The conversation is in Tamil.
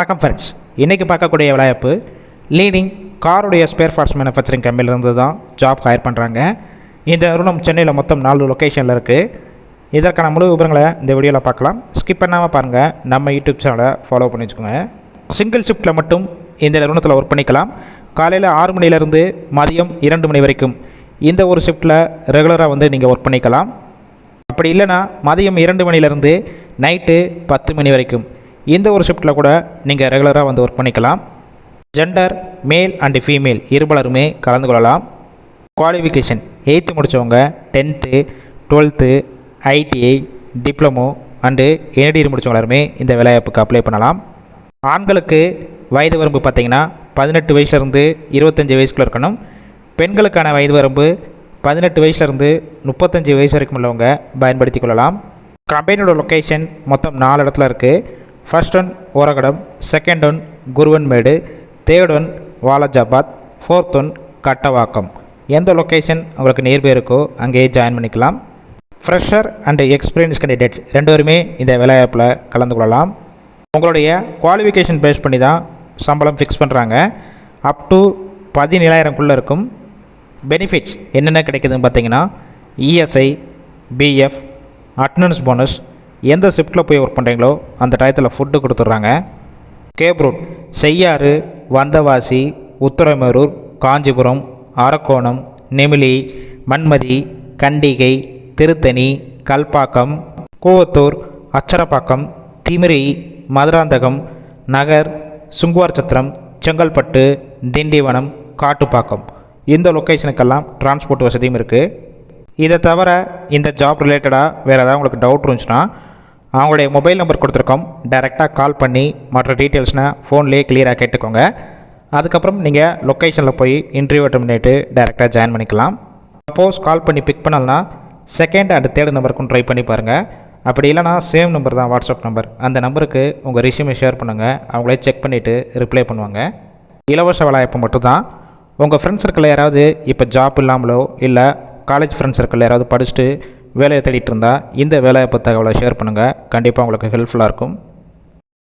வணக்கம் ஃப்ரெண்ட்ஸ் இன்றைக்கி பார்க்கக்கூடிய விளையாப்பு லீடிங் காருடைய ஸ்பேர் பார்ட்ஸ் மேனுஃபேக்சரிங் கம்பெனிலேருந்து தான் ஜாப் ஹையர் பண்ணுறாங்க இந்த நிறுவனம் சென்னையில் மொத்தம் நாலு லொக்கேஷனில் இருக்குது இதற்கான முழு விவரங்களை இந்த வீடியோவில் பார்க்கலாம். ஸ்கிப் பண்ணாமல் பாருங்கள் நம்ம யூடியூப் சேனலை ஃபாலோ பண்ணி வச்சுக்கோங்க. சிங்கிள் ஷிஃப்ட்டில் மட்டும் இந்த நிறுவனத்தில் ஒர்க் பண்ணிக்கலாம். காலையில் ஆறு மணிலேருந்து மதியம் இரண்டு மணி வரைக்கும் இந்த ஒரு ஷிஃப்ட்டில் ரெகுலராக வந்து நீங்கள் ஒர்க் பண்ணிக்கலாம். அப்படி இல்லைன்னா மதியம் இரண்டு மணிலேருந்து நைட்டு பத்து மணி வரைக்கும் இந்த ஒரு ஷிஃப்ட்டில் கூட நீங்கள் ரெகுலராக வந்து ஒர்க் பண்ணிக்கலாம். ஜெண்டர் மேல் அண்டு ஃபீமேல் இருபலருமே கலந்து கொள்ளலாம். குவாலிஃபிகேஷன் எயித்து முடித்தவங்க tenth twelfth ITI diploma and எனடிஆர் முடித்தவங்க எல்லாருமே இந்த வேலைவாய்ப்புக்கு அப்ளை பண்ணலாம். ஆண்களுக்கு வயது வரம்பு பார்த்தீங்கன்னா பதினெட்டு வயசுலேருந்து இருபத்தஞ்சி வயசுக்குள்ள இருக்கணும். பெண்களுக்கான வயது வரம்பு பதினெட்டு வயசுலேருந்து முப்பத்தஞ்சு வயசு வரைக்கும் உள்ளவங்க பயன்படுத்தி கொள்ளலாம். கம்பெனியோட லொக்கேஷன் மொத்தம் நாலு இடத்துல இருக்குது first one Oragadam second one Kuruvanmedu third one Walajabad fourth one Kattavakkam எந்த லொக்கேஷன் உங்களுக்கு நியர்பை இருக்கோ அங்கேயே ஜாயின் பண்ணிக்கலாம். ஃப்ரெஷர் அண்டு எக்ஸ்பீரியன்ஸ் கேண்டிடேட் ரெண்டு பேருமே இந்த வேலைவாய்ப்பில் கலந்து கொள்ளலாம். உங்களுடைய குவாலிஃபிகேஷன் பேஸ் பண்ணி தான் சம்பளம் ஃபிக்ஸ் பண்ணுறாங்க அப் டு பதினேழாயிரம்குள்ளே இருக்கும். பெனிஃபிட்ஸ் என்னென்ன கிடைக்குதுன்னு பார்த்தீங்கன்னா இஎஸ்ஐ பிஎஃப் அட்னன்ஸ் போனஸ் எந்த ஷிஃப்ட்டில் போய் ஒர்க் பண்ணுறீங்களோ அந்த டயத்தில் ஃபுட்டு கொடுத்துட்றாங்க. Cab route Cheyyar Vandavasi Uthiramerur Kanchipuram Arakkonam Nemili Manmathi Kandigai Tiruttani Kalpakkam Koovathur Acharapakkam Timiri Madurantakam Nagar Sunguvar Chathiram Chengalpattu Tindivanam Kattupakkam. இந்த லொக்கேஷனுக்கெல்லாம் டிரான்ஸ்போர்ட் வசதியும் இருக்குது இதை தவிர இந்த ஜாப் ரிலேட்டடாக வேறு ஏதாவது உங்களுக்கு டவுட் இருந்துச்சுன்னா அவங்களுடைய மொபைல் நம்பர் கொடுத்துருக்கோம். டைரெக்டாக கால் பண்ணி மற்ற டீட்டெயில்ஸ்னால் ஃபோன்லேயே கிளியராக கேட்டுக்கோங்க. அதுக்கப்புறம் நீங்கள் லொக்கேஷனில் போய் இன்டர்வியூ அட்டன் பண்ணிவிட்டு டைரெக்டாக ஜாயின் பண்ணிக்கலாம். சப்போஸ் கால் பண்ணி பிக் பண்ணலன்னா செகண்ட் அண்ட் தேர்ட் நம்பருக்கும் ட்ரை பண்ணி பாருங்கள் அப்படி இல்லைனா சேம் நம்பர் தான் வாட்ஸ்அப் நம்பர் அந்த நம்பருக்கு உங்கள் ரிசியூமை ஷேர் பண்ணுங்கள் அவங்களே செக் பண்ணிவிட்டு ரிப்ளை பண்ணுவாங்க. இலவச வேலைவாய்ப்பு மட்டும்தான். உங்கள் ஃப்ரெண்ட்ஸ் சர்க்கிளில் யாராவது இப்போ ஜாப் இல்லாமலோ இல்லை காலேஜ் ஃப்ரெண்ட்ஸ் சர்க்கிளில் யாராவது படிச்சுட்டு வேலையை தேடிட்டு இருந்தால் இந்த வேலைவாய்ப்பு தகவலை ஷேர் பண்ணுங்கள் கண்டிப்பாக உங்களுக்கு ஹெல்ப்ஃபுல்லாக இருக்கும்.